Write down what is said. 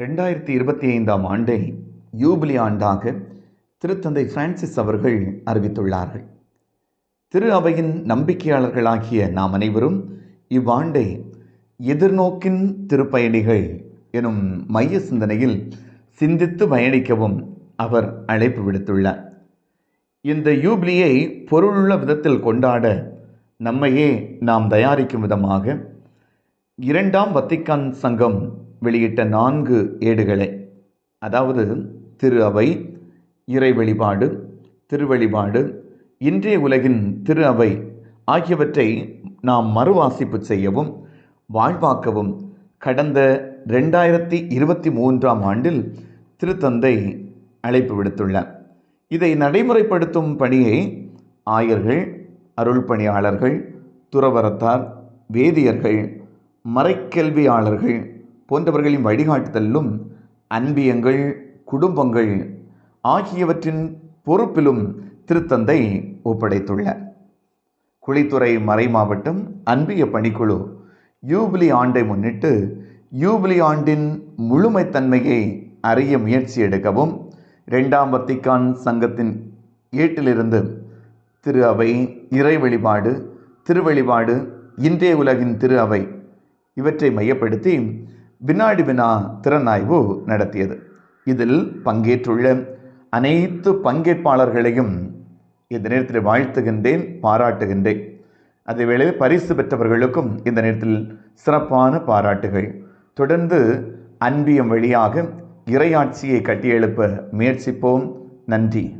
ரெண்டாயிரத்தி இருபத்தி ஐந்தாம் ஆண்டை யூபிலி ஆண்டாக திருத்தந்தை பிரான்சிஸ் அவர்கள் அறிவித்துள்ளார்கள். திரு அவையின் நம்பிக்கையாளர்களாகிய நாம் அனைவரும் இவ்வாண்டை எதிர்நோக்கின் திருப்பயணிகள் எனும் மைய சிந்தனையில் சிந்தித்து பயணிக்கவும் அவர் அழைப்பு விடுத்துள்ளார். இந்த யூபிலியை பொருளுள்ள விதத்தில் கொண்டாட நம்மையே நாம் தயாரிக்கும் விதமாக இரண்டாம் வத்திக்கான் சங்கம் வெளியிட்ட நான்கு ஏடுகளை. அதாவது திரு அவை இறை வழிபாடு திருவழிபாடு இன்றைய உலகின் திரு அவை ஆகியவற்றை நாம் மறுவாசிப்பு செய்யவும் வாழ்வாக்கவும் கடந்த ரெண்டாயிரத்தி இருபத்தி மூன்றாம் ஆண்டில் திருத்தந்தை அழைப்பு விடுத்துள்ளார். இதை நடைமுறைப்படுத்தும் பணியை ஆயர்கள் அருள் பணியாளர்கள் துறவரத்தார் வேதியர்கள் மறைக்கல்வியாளர்கள் போன்றவர்களின் வழிகாட்டுதலும் அன்பியங்கள் குடும்பங்கள் ஆகியவற்றின் பொறுப்பிலும் திருத்தந்தை ஒப்படைத்துள்ளார். குளித்துறை மறை மாவட்டம் அன்பிய பணிக்குழு யூபிலி ஆண்டை முன்னிட்டு யூபிலி ஆண்டின் முழுமைத்தன்மையை அறிய முயற்சி எடுக்கவும் ரெண்டாம் வத்திக்கான் சங்கத்தின் ஏட்டிலிருந்து திரு அவை இறை வழிபாடு திருவழிபாடு இன்றைய உலகின் திரு அவை இவற்றை மையப்படுத்தி வினாடி வினா திறனாய்வு நடத்தியது. இதில் பங்கேற்றுள்ள அனைத்து பங்கேற்பாளர்களையும் இந்த நேரத்தில் வாழ்த்துகின்றேன் பாராட்டுகின்றேன். அதேவேளை பரிசு பெற்றவர்களுக்கும் இந்த நேரத்தில் சிறப்பான பாராட்டுகள். தொடர்ந்து அன்பியம் வழியாக இறையாட்சியை கட்டியெழுப்ப முயற்சிப்போம். நன்றி.